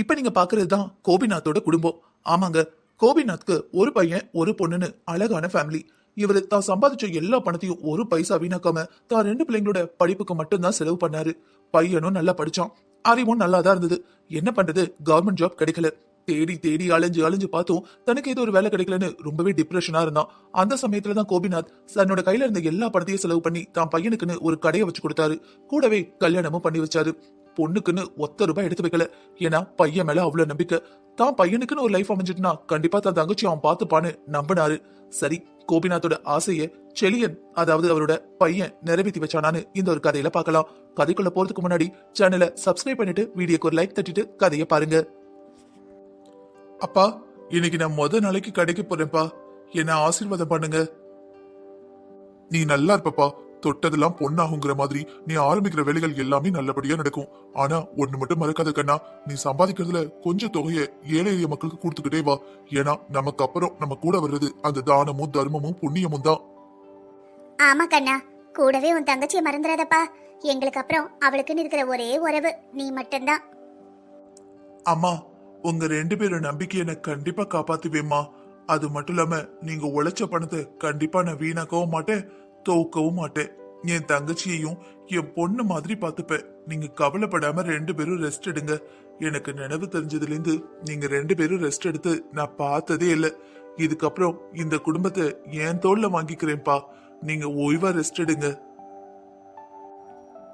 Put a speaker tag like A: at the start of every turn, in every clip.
A: இப்ப நீங்க பாக்குறது தான் கோபிநாத்தோட குடும்பம். ஆமாங்க கோபிநாத்க்கு ஒரு பையன் ஒரு பொண்ணுன்னு அழகான ஃபேமிலி இவரு தான் சம்பாதிச்ச எல்லா பணத்தையும் ஒரு பைசா வீணாக்காம தான் ரெண்டு பிள்ளைங்களோட படிப்புக்கு மட்டும்தான் செலவு பண்ணாரு. பையனும் நல்லா படிச்சான். அறிவும் நல்லா தான் இருந்தது. என்ன பண்றது? கவர்மெண்ட் ஜாப் கிடைக்கல. தேடி தேடி அலைஞ்சு அலைஞ்சு பார்த்தோம் தனக்கு ஏதோ ஒரு வேலை கிடைக்கலன்னு ரொம்பவே டிப்ரெஷனா இருந்தான். அந்த சமயத்துல தான் கோபிநாத் தன்னோட கையில இருந்த எல்லா பணத்தையும் செலவு பண்ணி தான் பையனுக்குன்னு ஒரு கடையை வச்சு கொடுத்தாரு. கூடவே கல்யாணமும் பண்ணி வச்சாரு. பொண்ணுக்குன்னு ஒத்த ரூபாய் எடுத்து வைக்கல. ஏன்னா பையன் மேல அவ்வளவு நம்பிக்கை. தான் பையனுக்குன்னு ஒரு லைஃப் அமைஞ்சிட்டுனா கண்டிப்பா தான் தங்கச்சி அவன் பார்த்துப்பான்னு நம்பினாரு. சரி கோபிநாத்தோட ஆசைய செலியன் அதாவது அவரோட பையன் நிறைவேற்றி வச்சானான்னு இந்த ஒரு கதையில பார்க்கலாம். கதைக்குள்ள போறதுக்கு முன்னாடி சேனலை சப்ஸ்கிரைப் பண்ணிட்டு வீடியோக்கு ஒரு லைக் தட்டிட்டு கதையை பாருங்க. அப்பா இன்னைக்கு நான் முத நாளைக்கு கடைக்கு போறேன்ப்பா. என்ன ஆசீர்வாதம் பண்ணுங்க. நீ நல்லா இருப்பப்பா. தொட்டதெல்லாம் பொண்ணாகுங்கிற மாதிரி நீ ஆரம்பிக்கிற வேலைகள் எல்லாமே நல்லபடியா நடக்கும். ஆனா ஒண்ணு மட்டும் மறக்காத கண்ணா நீ சம்பாதிக்கிறதுல கொஞ்சம் தொகையை ஏழை எளிய மக்களுக்கு கொடுத்துக்கிட்டே வா. ஏன்னா நமக்கு அப்புறம் நம்ம கூட வர்றது அந்த தானமும் தர்மமும் புண்ணியமும் தான்.
B: ஆமா கண்ணா கூடவே உன் தங்கச்சியை மறந்துடாதப்பா. எங்களுக்கு அப்புறம் அவளுக்குன்னு இருக்கிற ஒரே உறவு நீ மட்டும்தான்.
A: அம்மா உங்க ரெண்டு பேரும் நம்பிக்கையை நான் கண்டிப்பா காப்பாத்துவேம்மா. அது மட்டும் இல்லாம நீங்க உழைச்ச பணத்தை கண்டிப்பா நான் வீணாக்கவும் மாட்டேன். தோக்கவும் மாட்டேன். என் தங்கச்சியையும் என் பொண்ணு மாதிரி பார்த்துப்பேன். நீங்க கவலைப்படாம ரெண்டு பேரும் ரெஸ்ட் எடுங்க. எனக்கு நினைவு தெரிஞ்சதுல இருந்து நீங்க ரெண்டு பேரும் ரெஸ்ட் எடுத்து நான் பார்த்ததே இல்ல. இதுக்கப்புறம் இந்த குடும்பத்தை என் தோல்ல வாங்கிக்கிறேன்ப்பா. நீங்க ஓய்வா ரெஸ்ட் எடுங்க.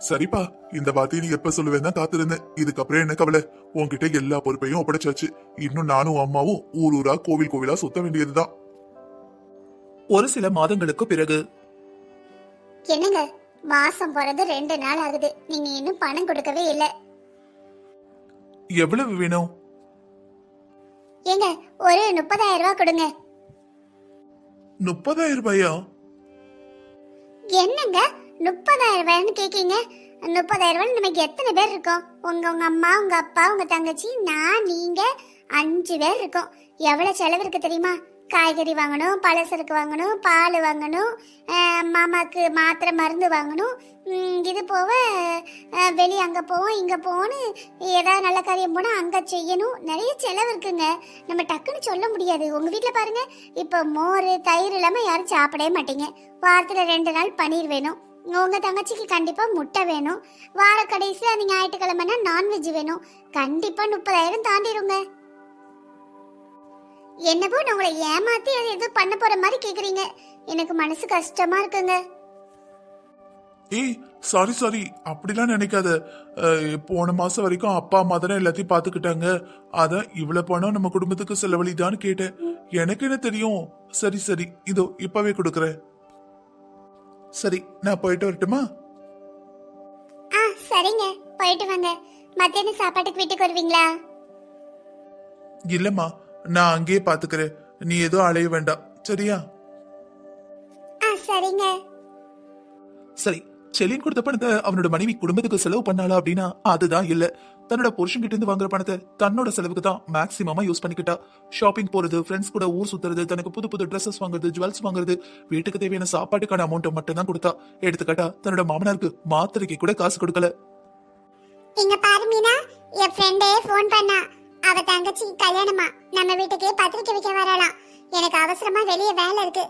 A: சரிப்பா இந்த வார்த்தையை நீ எப்ப சொல்லுவேன் தான் காத்திருந்தேன். இதுக்கப்புறம் என்ன கவலை? உன்கிட்ட எல்லா பொறுப்பையும் ஒப்படைச்சாச்சு. இன்னும் நானும் அம்மாவும் ஊர் ஊரா கோவில் கோவிலா சுத்த வேண்டியதுதான். ஒரு சில மாதங்களுக்கு பிறகு
B: என்னங்க? மாசம் பிறந்து ரெண்டு நாள் ஆகுது. நீங்க இன்னும் பணம் கொடுக்கவே இல்ல.
A: எவ்வளவு வேணும்?
B: ஏங்க ஒரு முப்பதாயிரம் ரூபாய் கொடுங்க.
A: முப்பதாயிரம் ரூபாயா?
B: என்னங்க? முப்பதாயிரம் ரூபாய்னு கேக்கீங்க? முப்பதாயிரம் ரூபாய் நமக்கு எத்தனை பேர் இருக்கோம்? உங்க உங்க அம்மா உங்க அப்பா உங்க தங்கச்சி நான் நீங்க அஞ்சு பேர் இருக்கோம். எவ்வளவு செலவு இருக்கு தெரியுமா? காய்கறி வாங்கணும் பலசரக்கு வாங்கணும் பால் வாங்கணும் மாமாவுக்கு மாமாக்கு மாத்திரை மருந்து வாங்கணும். இது போக வெளியே அங்கே போவோம் இங்கே போவோன்னு ஏதாவது நல்ல காரியம் போனால் அங்கே செய்யணும். நிறைய செலவு இருக்குங்க. நம்ம டக்குன்னு சொல்ல முடியாது. உங்கள் வீட்டில் பாருங்கள் இப்போ மோர் தயிர் இல்லாமல் யாரும் சாப்பிடவே மாட்டீங்க. வாரத்தில் ரெண்டு நாள் பன்னீர் வேணும். உங்கள் தங்கச்சிக்கு கண்டிப்பாக முட்டை வேணும். வார கடைசியில் அந்த ஞாயிற்றுக்கிழமைனா நான்வெஜ் வேணும். கண்டிப்பாக முப்பதாயிரம் தாண்டிடுங்க என்னப்போ நான் உங்களை ஏமாத்தி அது ஏதோ பண்ண போற மாதிரி கேக்குறீங்க. எனக்கு மனசு கஷ்டமா இருக்குங்க.
A: ஏய் சாரி சாரி அப்படிலாம் நினைக்காத. அஹ், போன மாசம் வரைக்கும் அப்பா அம்மா தானே எல்லாத்தையும் பாத்துக்கிட்டாங்க அதான் இவ்வளவு பணம் நம்ம குடும்பத்துக்கு செலவழிதான்னு கேட்டேன். எனக்கு என்ன தெரியும்? சரி சரி. இதோ இப்பவே கொடுக்கறேன். சரி நான் போயிட்டு வரட்டுமா?
B: ஆ சரிங்க. போயிட்டு வாங்க. மத்தியானம் சாப்பாட்டுக்கு வீட்டுக்கு வருவீங்களா?
A: இல்லம்மா. நான் அங்கேயே பாத்துக்கிறேன் நீ எதுவும் அலைய வேண்டாம். சரியா?
B: ஆ சரிங்க.
A: சரி செலின் கொடுத்த பணத்தை அவனோட மனைவி குடும்பத்துக்கு செலவு பண்ணாளா அப்படின்னா அதுதான் இல்ல. தன்னோட புருஷன் கிட்ட இருந்து வாங்குற பணத்தை தன்னோட செலவுக்கு தான் மேக்சிமமா யூஸ் பண்ணிக்கிட்டா. ஷாப்பிங் போறது ஃப்ரெண்ட்ஸ் கூட ஊர் சுத்துறது தனக்கு புது புது ட்ரெஸ்ஸஸ் வாங்குறது ஜுவல்ஸ் வாங்குறது வீட்டுக்கு தேவையான சாப்பாட்டுக்கான அமௌண்ட்டை மட்டும் தான் கொடுத்தா. எடுத்துக்காட்டா தன்னோட மாமனாருக்கு மாத்திரைக்கு கூட காசு கொடுக்கல.
B: இங்க பாரு மீனா என் ஃப்ரெண்டே ஃபோன் பண்ணா. அவ தங்கச்சி கல்யாணமா? நம்ம வீட்டுக்கே பத்திரிக்கை வைக்க வரலாம். எனக்கு அவசரமா வெளியே வேலை இருக்கு.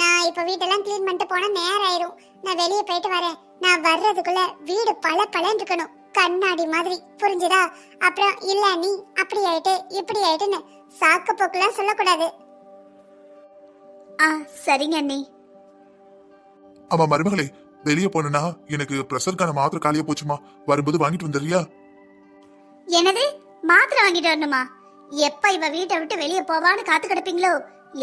B: நான் இப்ப வீட்டெல்லாம் க்ளீன் பண்ணிட்டு போனா நேரம் ஆயிரும். நான் வெளியே போயிட்டு வரேன். நான் வர்றதுக்குள்ள வீடு பல பலன்னு இருக்கணும். கண்ணாடி மாதிரி. புரிஞ்சுதா? அப்புறம் இல்ல நீ அப்படி ஆயிட்டு இப்படி ஆயிட்டுன்னு சாக்கு போக்குலாம் சொல்லக்கூடாது. ஆ சரிங்க அண்ணி.
A: ஆமா மருமகளே வெளியே போனா எனக்கு ப்ரெஷருக்கான மாத்திரை காலியா போச்சுமா? வரும்போது வாங்கிட்டு வந்துடுறியா?
B: என்னது? மாத்திரை வாங்கிட்டு வரணுமா? எப்ப இவ வீட்டை விட்டு வெளியே போவான்னு காத்து கிடப்பீங்களோ?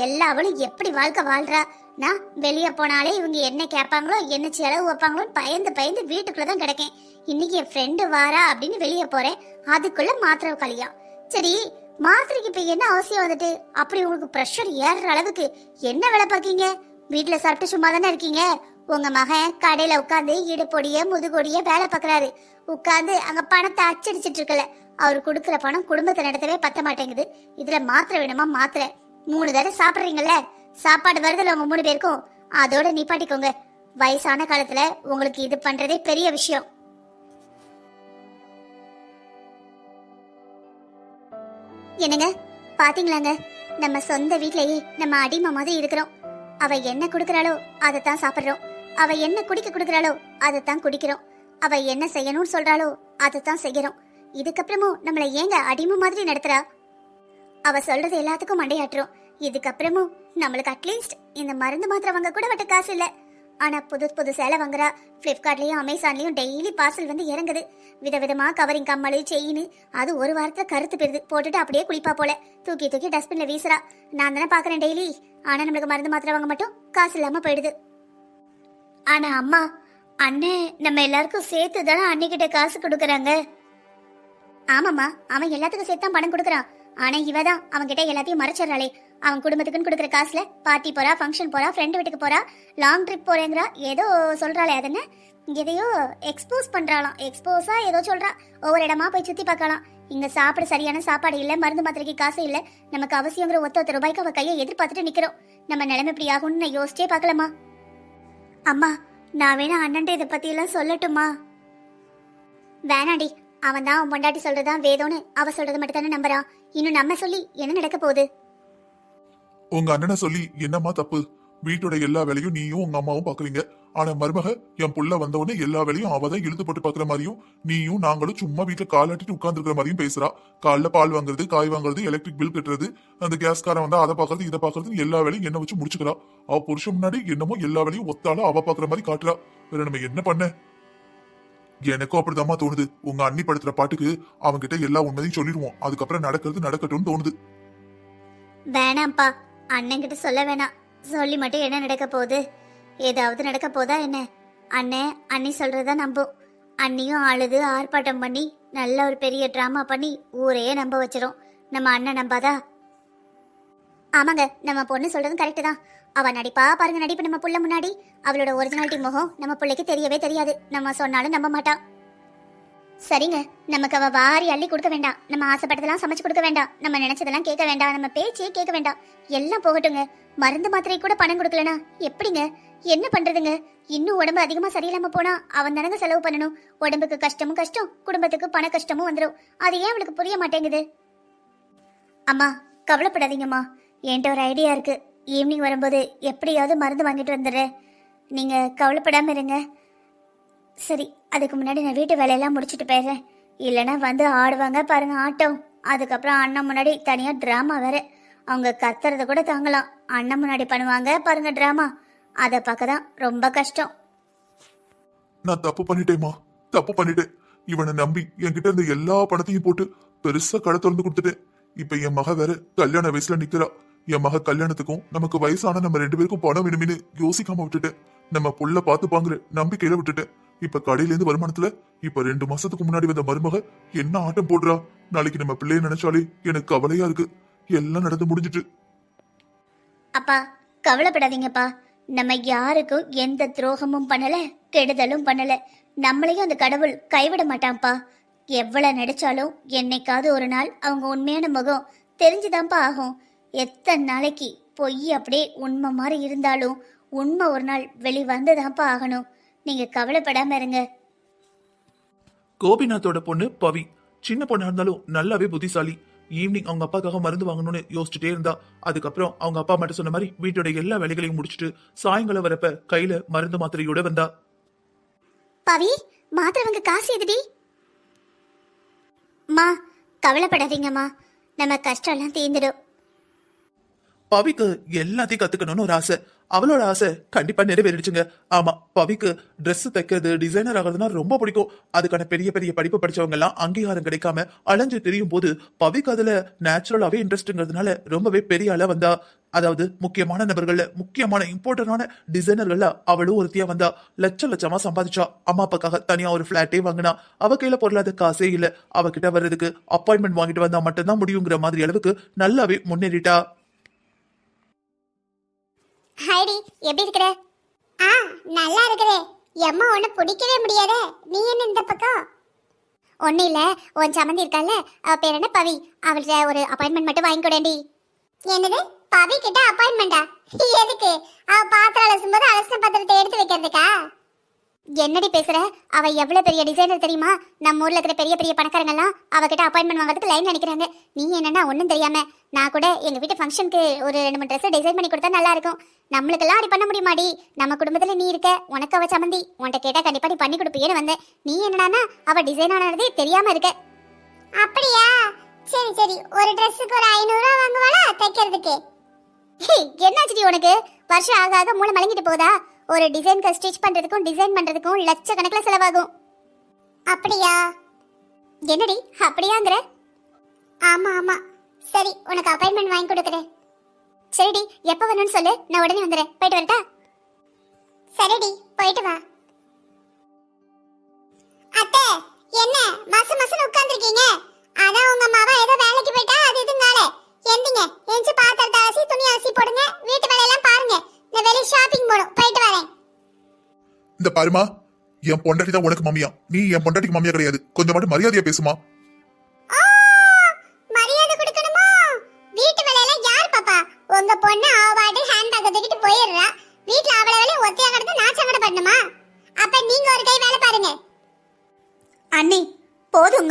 B: எல்லாவளும் எப்படி வாழ்க்கை வாழ்றா? நான் வெளியே போனாலே இவங்க என்ன கேட்பாங்களோ என்ன செலவு வைப்பாங்களோன்னு பயந்து பயந்து வீட்டுக்குள்ள தான் கிடக்கேன். இன்னைக்கு என் ஃப்ரெண்டு வாரா அப்படின்னு வெளியே போறேன். அதுக்குள்ள மாத்திரை கலியா சரி மாத்திரைக்கு இப்ப என்ன அவசியம் வந்துட்டு? அப்படி உங்களுக்கு ப்ரெஷர் ஏறுற அளவுக்கு என்ன வேலை பார்க்கீங்க? வீட்டுல சாப்பிட்டு சும்மா தானே இருக்கீங்க? உங்க மகன் கடையில உட்காந்து இடுப்பொடிய முதுகொடிய வேலை பாக்குறாரு உட்காந்து அங்க பணத்தை அச்சடிச்சிட்டு இருக்கல. அவர் கொடுக்குற பணம் குடும்பத்தை நடத்தவே பத்த மாட்டேங்குது. இதுல மாத்திரை வேணுமா? மாத்திரை. மூணு தடவை சாப்பிடுறீங்கல்ல? சாப்பாடு வருதுல உங்க மூணு பேருக்கும்? அதோட நிப்பாட்டிக்கோங்க. வயசான காலத்துல உங்களுக்கு இது பண்றதே பெரிய விஷயம். என்னங்க? பாத்தீங்களாங்க? நம்ம சொந்த வீட்லயே நம்ம அடிமை மாதிரி இருக்கிறோம். அவ என்ன குடுக்கறாளோ அதைத்தான் சாப்பிடுறோம். அவ என்ன குடிக்க குடுக்கறாளோ தான் குடிக்கிறோம். அவ என்ன செய்யணும்னு சொல்றாளோ தான் செய்கிறோம். இதுக்கப்புறமும் நம்மளை ஏங்க அடிமை மாதிரி நடத்துறா? அவ சொல்றது எல்லாத்துக்கும் மண்டையாட்டுறோம். இதுக்கப்புறமும் நம்மளுக்கு அட்லீஸ்ட் இந்த மருந்து மாத்திரை வாங்க கூட வட்ட காசு இல்லை. ஆனா புது புது சேலை வாங்குறா. பிளிப்கார்ட்லயும் அமேசான்லயும் டெய்லி பார்சல் வந்து இறங்குது. விதவிதமா கவரிங் கம்மல் செயின் அது ஒரு வாரத்துல கருத்து பெறுது போட்டுட்டு அப்படியே குளிப்பா போல. தூக்கி தூக்கி டஸ்ட்பின்ல வீசுறா. நான் தானே பாக்குறேன் டெய்லி ஆனா நம்மளுக்கு மருந்து மாத்திரை வாங்க மட்டும் காசு இல்லாம போயிடுது. ஆனா அம்மா அண்ணே நம்ம எல்லாருக்கும் சேர்த்து தானே அண்ணிக்கிட்ட காசு கொடுக்கறாங்க? ஆமாம்மா அவன் எல்லாத்துக்கும் சேர்த்து தான் பணம் கொடுக்கறான். ஆனா இவ தான் அவன் கிட்ட எல்லாத்தையும் மறைச்சிடறாளே. அவன் குடும்பத்துக்குன்னு கொடுக்குற காசுல பார்ட்டி போறா ஃபங்க்ஷன் போறா ஃப்ரெண்டு வீட்டுக்கு போறா லாங் ட்ரிப் போறேங்கிறா ஏதோ சொல்றாளே அது என்ன? எதையோ எக்ஸ்போஸ் பண்றாளாம். எக்ஸ்போஸா ஏதோ சொல்றா. ஒவ்வொரு இடமா போய் சுத்தி பார்க்கலாம். இங்க சாப்பிட சரியான சாப்பாடு இல்ல மருந்து மாத்திரைக்கு காசு இல்ல. நமக்கு அவசியங்கிற ஒத்த ஒத்த ரூபாய்க்கு அவ கையை எதிர்பார்த்துட்டு நிக்கிறோம். நம்ம நிலைமை இப்படி ஆகும்னு நான் யோசிச்சே பார்க்கலாமா அம்மா நான் வேணா அண்ணன்ட்ட இதை பத்தி எல்லாம் சொல்லட்டுமா வேணாடி அவன் தான் பொண்டாட்டி சொல்றதுதான் வேதோன்னு அவ சொல்றது மட்டும் தானே நம்புறான் இன்னும் நம்ம சொல்லி என்ன நடக்க போகுது?
A: உங்க அண்ணனை சொல்லி என்னம்மா தப்பு? வீட்டோட எல்லா வேலையும் நீயும் உங்க அம்மாவும் பாக்குறீங்க ஆனா மருமக என் புள்ள வந்தவொடனே எல்லா வேலையும் அவதான் இழுத்து போட்டு பாக்குற மாதிரியும் நீயும் நாங்களும் சும்மா வீட்டுல காலாட்டிட்டு உட்கார்ந்துருக்கிற மாதிரியும் பேசுறா. காலைல பால் வாங்குறது காய் வாங்குறது எலக்ட்ரிக் பில் கட்டுறது அந்த கேஸ்காரன் வந்தா அதை பாக்குறது இதை பாக்குறது எல்லா வேலையும் என்ன வச்சு முடிச்சுக்கிறா. அவ புருஷன் முன்னாடி என்னமோ எல்லா வேலையும் ஒத்தாலும் அவ பாக்குற மாதிரி காட்டுறா. வேற நம்ம என்ன பண்ண? எனக்கும் அப்படிதாம்மா தோணுது. உங்க அண்ணி படுத்துற பாட்டுக்கு அவன்கிட்ட எல்லா உண்மையும் சொல்லிடுவோம். அதுக்கப்புறம் நடக்கிறது நடக்கட்டும்னு தோணுது.
B: வேணாம்ப்பா. அண்ணன் கிட்ட சொல்ல வேணாம். சொல்லி மட்டும் என்ன நடக்க போகுது? ஏதாவது நடக்க போதா என்ன? அண்ணன் அண்ணி சொல்றத நம்பும் அண்ணியும் அழுது ஆர்ப்பாட்டம் பண்ணி நல்ல ஒரு பெரிய ட்ராமா பண்ணி ஊரையே நம்ப வச்சிரும். நம்ம அண்ணன் நம்பாதா? ஆமாங்க நம்ம பொண்ணு சொல்றதும் கரெக்டு தான். அவ நடிப்பா பாருங்க நடிப்பு நம்ம புள்ள முன்னாடி. அவளோட ஒரிஜினாலிட்டி முகம் நம்ம பிள்ளைக்கு தெரியவே தெரியாது. நம்ம சொன்னாலும் நம்ப மாட்டான் சரிங்க. நமக்கு அவ வாரி அள்ளி கொடுக்க வேண்டாம். நம்ம ஆசைப்பட்டதெல்லாம் சமைச்சு கொடுக்க வேண்டாம். நம்ம நினைச்சதெல்லாம் கேட்க வேண்டாம். நம்ம பேச்சே கேட்க வேண்டாம். எல்லாம் போகட்டுங்க. மருந்து மாத்திரை கூட பணம் கொடுக்கலனா எப்படிங்க? என்ன பண்றதுங்க? இன்னும் உடம்பு அதிகமா சரியில்லாம போனா அவன் தானங்க செலவு பண்ணணும். உடம்புக்கு கஷ்டமும் கஷ்டம் குடும்பத்துக்கு பண கஷ்டமும் வந்துடும் அது ஏன் அவளுக்கு புரிய மாட்டேங்குது? அம்மா கவலைப்படாதீங்கம்மா. என்கிட்ட ஒரு ஐடியா இருக்கு. ஈவினிங் வரும்போது எப்படியாவது மருந்து வாங்கிட்டு வந்துடுறேன். நீங்க கவலைப்படாம இருங்க. சரி அதுக்கு முன்னாடி நான் வீட்டு வேலையெல்லாம் முடிச்சுட்டு போயிடுறேன். இல்லைன்னா வந்து ஆடுவாங்க பாருங்க ஆட்டம். அதுக்கப்புறம் அண்ணன் முன்னாடி தனியாக ட்ராமா வேற. அவங்க கத்துறத கூட தாங்கலாம். அண்ணன் முன்னாடி பண்ணுவாங்க பாருங்க ட்ராமா அதை பார்க்க தான் ரொம்ப கஷ்டம்.
A: நான் தப்பு பண்ணிட்டேம்மா. தப்பு பண்ணிட்டேன். இவனை நம்பி என்கிட்ட இருந்த எல்லா பணத்தையும் போட்டு பெருசா கடை திறந்து கொடுத்துட்டேன். இப்ப என் மக வேற கல்யாண வயசுல நிக்கிறா. என் மக கல்யாணத்துக்கும் நமக்கு வயசான நம்ம ரெண்டு பேருக்கும் பணம் வேணுமேனு யோசிக்காம விட்டுட்டேன். நம்ம புள்ள பாத்துப்பாங்கிற நம்பிக்கையில விட்டுட்டேன். இப்ப கடையில இருந்து வருமானத்துல இப்ப ரெண்டு மாசத்துக்கு முன்னாடி வந்த மருமக என்ன ஆட்டம் போடுறா? நாளைக்கு நம்ம பிள்ளைய நினைச்சாலே எனக்கு கவலையா இருக்கு. எல்லாம் நடந்து முடிஞ்சிட்டு.
B: அப்பா கவலைப்படாதீங்கப்பா. நம்ம யாருக்கும் எந்த துரோகமும் பண்ணல கெடுதலும் பண்ணல. நம்மளையும் அந்த கடவுள் கைவிட மாட்டான்ப்பா. எவ்வளவு நடிச்சாலும் என்னைக்காவது ஒரு நாள் அவங்க உண்மையான முகம் தெரிஞ்சுதான்ப்பா ஆகும். எத்தனை நாளைக்கு பொய் அப்படியே உண்மை மாதிரி இருந்தாலும் உண்மை ஒரு நாள் வெளிவந்துதான்ப்பா ஆகணும். நீங்க கவலைப்படாம இருங்க.
A: கோபிநாத்தோட பொண்ணு பவி. சின்ன பொண்ணா இருந்தாலும் நல்லாவே புத்திசாலி. ஈவினிங் அவங்க அப்பாக்காக மருந்து வாங்கணும்னு யோசிச்சுட்டே இருந்தா அதுக்கப்புறம் அவங்க அப்பா மட்டும் சொன்ன மாதிரி வீட்டோட எல்லா வேலைகளையும் முடிச்சுட்டு சாயங்காலம் வரப்ப கையில மருந்து மாத்திரையோட வந்தா.
B: பவி மாத்திரவங்க காசு எதுடி? மா கவலைப்படாதீங்கம்மா. நம்ம கஷ்டம் எல்லாம் தீர்ந்துடும்.
A: பவிக்கு எல்லாத்தையும் கத்துக்கணும்னு ஒரு ஆசை. அவளோட ஆசை கண்டிப்பா நிறைவேறிடுச்சுங்க. ஆமா பவிக்கு ட்ரெஸ் தைக்கிறது டிசைனர் ஆகிறதுனா ரொம்ப பிடிக்கும். அதுக்கான பெரிய பெரிய படிப்பு படிச்சவங்க எல்லாம் அங்கீகாரம் கிடைக்காம அலைஞ்சு தெரியும் போது பவிக்கு அதுல நேச்சுரலாவே இன்ட்ரெஸ்ட்ங்கிறதுனால ரொம்பவே பெரிய அளவு வந்தா அதாவது முக்கியமான நபர்கள்ல முக்கியமான இம்பார்ட்டன்டான டிசைனர்கள்ல அவளும் ஒருத்தியா வந்தா லட்ச லட்சமா சம்பாதிச்சா. அம்மா அப்பாக்காக தனியா ஒரு பிளாட்டே வாங்கினா அவ கையில பொருளாத காசே இல்ல. அவகிட்ட வர்றதுக்கு அப்பாயின்மெண்ட் வாங்கிட்டு வந்தா மட்டும்தான் முடியுங்கிற மாதிரி அளவுக்கு நல்லாவே முன்னேறிட்டா.
B: ஹாய்டி எப்படி இருக்கிற? ஆ நல்லா இருக்கிறே. எம்மா ஒன்று பிடிக்கவே முடியாதே. நீ என்ன இந்த பக்கம்? ஒன்றும் இல்லை உன் சம்மந்தி இருக்கால அவள் பேர் என்ன? பவி. அவள்கிட்ட ஒரு அப்பாயின்மெண்ட் மட்டும் வாங்கி கொடேண்டி என்னது? பவி கிட்ட அப்பாயின்மெண்டா எதுக்கு? அவ பாத்திரம் அலசும் போது அலசின பாத்திரத்தை எடுத்து வைக்கிறதுக்கா? என்னடி பேசுற? அவ எவ்வளவு பெரிய டிசைனர் தெரியுமா? நம்ம ஊர்ல இருக்கிற பெரிய பெரிய பணக்காரங்க எல்லாம் அவகிட்ட அப்பாயின்மெண்ட் வாங்குறதுக்கு லைன் நினைக்கிறாங்க நீ என்னன்னா ஒன்றும் தெரியாம நான் கூட எங்க வீட்டு ஃபங்க்ஷனுக்கு ஒரு ரெண்டு மூணு ட்ரெஸ் டிசைன் பண்ணி கொடுத்தா நல்லா இருக்கும் நம்மளுக்கெல்லாம் அப்படி பண்ண முடியுமாடி? நம்ம குடும்பத்துல நீ இருக்க உனக்கு அவ சம்மந்தி. உன்கிட்ட கேட்டா கண்டிப்பா நீ பண்ணி கொடுப்பியேன்னு வந்தேன். நீ என்னடானா அவ டிசைன் ஆனதே தெரியாம இருக்க. அப்படியா? சரி சரி. ஒரு ட்ரெஸ்ஸுக்கு ஒரு ஐநூறு ரூபா வாங்குவாளா? தைக்கிறதுக்கு. என்னாச்சுடி உனக்கு? வருஷம் ஆக ஆக மூளை மலங்கிட்டு போதா? ஒரு டிசைனுக்கு ஸ்டிச் பண்றதுக்கும் டிசைன் பண்றதுக்கும் லட்சக்கணக்கில் செலவாகும். அப்படியா? என்னடி? அப்படியாங்கிற? ஆமா ஆமா. சரி உனக்கு அப்பாயின்மெண்ட் வாங்கி கொடுக்குறேன். சரிடி எப்போ வரணும்னு சொல்லு நான் உடனே வந்துடுறேன். போயிட்டு வரட்டா? சரிடி போயிட்டு வா. அத்தை என்ன மாசம் மாசம் உட்கார்ந்துருக்கீங்க? அதான் உங்க அம்மாவா ஏதோ வேலைக்கு போயிட்டா அது இதுனால எந்திங்க எஞ்சி பாத்திரத்தை அலசி துணி அலசி போடுங்க. வீட்டு வேலையெல்லாம் பாருங்க. நான் வெளிய ஷாப்பிங் போகணும் போயிட்டு வரேன்.
A: இந்த பாருமா என் பொண்டாட்டி தான் உனக்கு மம்மியா. நீ என் பொண்டாட்டிக்கு மம்மியா கிடையாது. கொஞ்சம் மட்டும் மரியாதையா பேசுமா.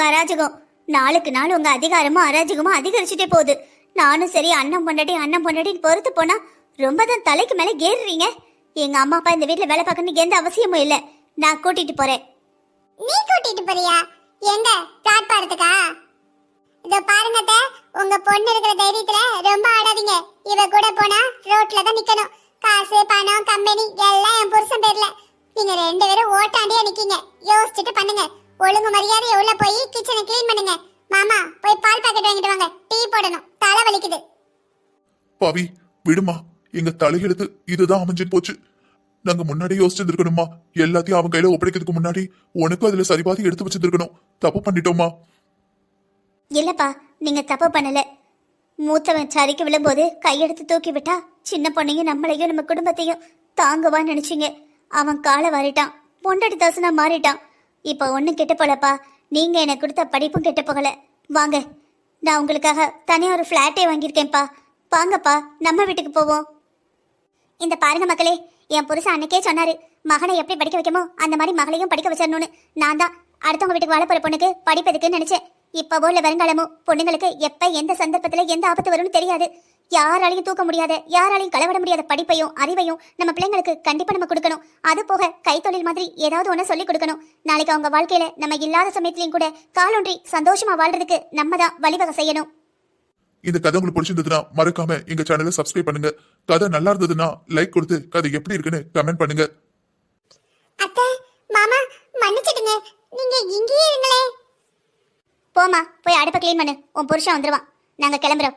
B: உங்க
C: அராஜகம். நாளுக்கு நாள் உங்க அதிகாரமும் அராஜகமும் அதிகரிச்சுட்டே போகுது. நானும் சரி அண்ணன் பொண்டாட்டி அண்ணன் பொண்டாட்டின்னு பொறுத்து போனா ரொம்ப தான் தலைக்கு மேல ஏறுறீங்க. எங்க அம்மா அப்பா இந்த வீட்டுல வேலை பார்க்கணும்னு எந்த அவசியமும் இல்ல. நான் கூட்டிட்டு போறேன்.
B: நீ கூட்டிட்டு போறியா? எங்க? பிளாட்பாரத்துக்கா இதோ பாருங்க உங்க பொண்ணு இருக்கிற தைரியத்துல ரொம்ப ஆடாதீங்க. இவ கூட போனா ரோட்ல தான் நிக்கணும். காசு பணம் கம்பெனி எல்லாம் என் புருஷன் பேர்ல. நீங்க ரெண்டு பேரும் ஓட்டாண்டியா நிக்கீங்க. யோசிச்சுட்டு பண்ணுங்க. ஒழுங்கு மரியாதையா உள்ள போய் கிச்சனை க்ளீன் பண்ணுங்க. மாமா போய் பால் பாக்கெட் வாங்கிட்டு வாங்க. டீ போடணும். தலை வலிக்குது.
A: பவி விடுமா. எங்க தலையெழுத்து இதுதான் அமைஞ்சு போச்சு. நாங்க முன்னாடி யோசிச்சிருக்கணுமா எல்லாத்தையும் அவன் கையில ஒப்படைக்கிறதுக்கு முன்னாடி உனக்கும் அதுல சரிபாதி எடுத்து வச்சிருக்கணும் தப்பு பண்ணிட்டோமா
C: இல்லப்பா நீங்க தப்பு பண்ணல. மூத்தவன் சரிக்கு விழும்போது கையெடுத்து தூக்கி விட்டா சின்ன பொண்ணையும் நம்மளையும் நம்ம குடும்பத்தையும் தாங்குவான்னு நினைச்சீங்க. அவன் காலை வாரிட்டான். பொண்டாட்டி தாசனா மாறிட்டான். இப்போ ஒன்றும் கெட்டு போலப்பா. நீங்க எனக்கு கொடுத்த படிப்பும் கெட்டு போகல. வாங்க. நான் உங்களுக்காக தனியாக ஒரு ஃப்ளாட்டே வாங்கியிருக்கேன்ப்பா. வாங்கப்பா நம்ம வீட்டுக்கு போவோம்.
B: இந்த பாருங்க மக்களே என் புருஷன் அன்னைக்கே சொன்னாரு மகனை எப்படி படிக்க வைக்கமோ அந்த மாதிரி மகளையும் படிக்க வச்சிடணும்னு. நான் தான் அடுத்தவங்க வீட்டுக்கு வாழ போற பொண்ணுக்கு படிப்பதுக்குன்னு நினைச்சேன். இப்போ இல்ல வருங்காலமோ பொண்ணுங்களுக்கு எப்ப எந்த சந்தர்ப்பத்தில் எந்த ஆபத்து வரும்னு தெரியாது. யாராலையும் தூக்க முடியாத யாராலையும் களவிட முடியாத படிப்பையும் அறிவையும் நம்ம பிள்ளைங்களுக்கு கண்டிப்பா நம்ம கொடுக்கணும். அது போக கைத்தொழில் மாதிரி ஏதாவது ஒண்ணு சொல்லி கொடுக்கணும். நாளைக்கு அவங்க வாழ்க்கையில நம்ம இல்லாத சமயத்திலையும் கூட காலொன்றி சந்தோஷமா வாழ்றதுக்கு நம்ம தான் வழிவகை செய்யணும்.
A: இந்த கதை உங்களுக்கு பிடிச்சிருந்ததுன்னா மறக்காம எங்க சேனலை சப்ஸ்கிரைப் பண்ணுங்க. கதை நல்லா இருந்ததுன்னா லைக் கொடுத்து கதை எப்படி இருக்குன்னு கமெண்ட் பண்ணுங்க.
B: அத்தை மாமா மன்னிச்சிடுங்க. நீங்க இங்கேயே இருங்களே போமா போய் அடுப்பை க்ளீன் பண்ணு. உன் புருஷன் வந்துருவான். நாங்க கிளம்புறோம்.